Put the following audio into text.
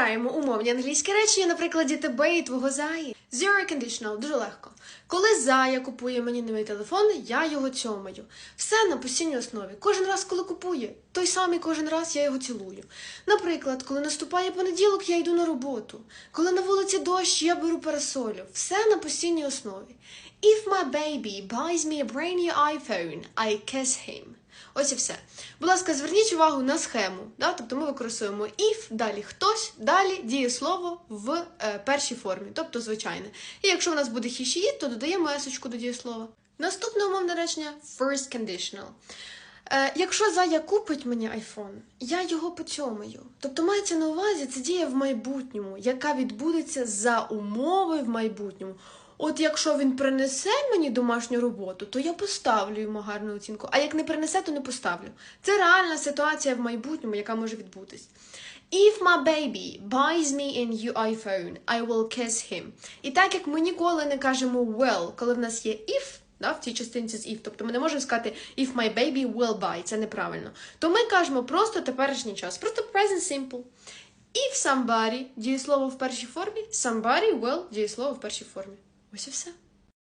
розбираємо умовні англійські речення на прикладі тебе і твого заї. Zero conditional дуже легко. Коли зая купує мені новий телефон, я його цьомаю. Все на постійній основі. Кожен раз, коли купує, той самий кожен раз я його цілую. Наприклад, коли наступає понеділок, я йду на роботу. Коли на вулиці дощ, я беру парасолю. Все на постійній основі. If my baby buys me a brand new iPhone, I kiss him. Ось і все. Будь ласка, зверніть увагу на схему. Да? Тобто ми використовуємо if, далі хтось, далі дієслово в е, першій формі, тобто звичайне. І якщо у нас буде he, she, то додаємо есочку до дієслова. Наступне умовне речення first conditional. Е, якщо Зая купить мені айфон, я його поцьомаю. Тобто мається на увазі це дія в майбутньому, яка відбудеться за умови в майбутньому. От якщо він принесе мені домашню роботу, то я поставлю йому гарну оцінку. А як не принесе, то не поставлю. Це реальна ситуація в майбутньому, яка може відбутись. If my baby buys me a new iPhone, I will kiss him. І так як ми ніколи не кажемо will, коли в нас є if, да, в цій частинці з if, тобто ми не можемо сказати if my baby will buy, це неправильно. То ми кажемо просто теперішній час, просто present simple. If somebody, дієслово в першій формі, somebody will, дієслово в першій формі. Ось і все.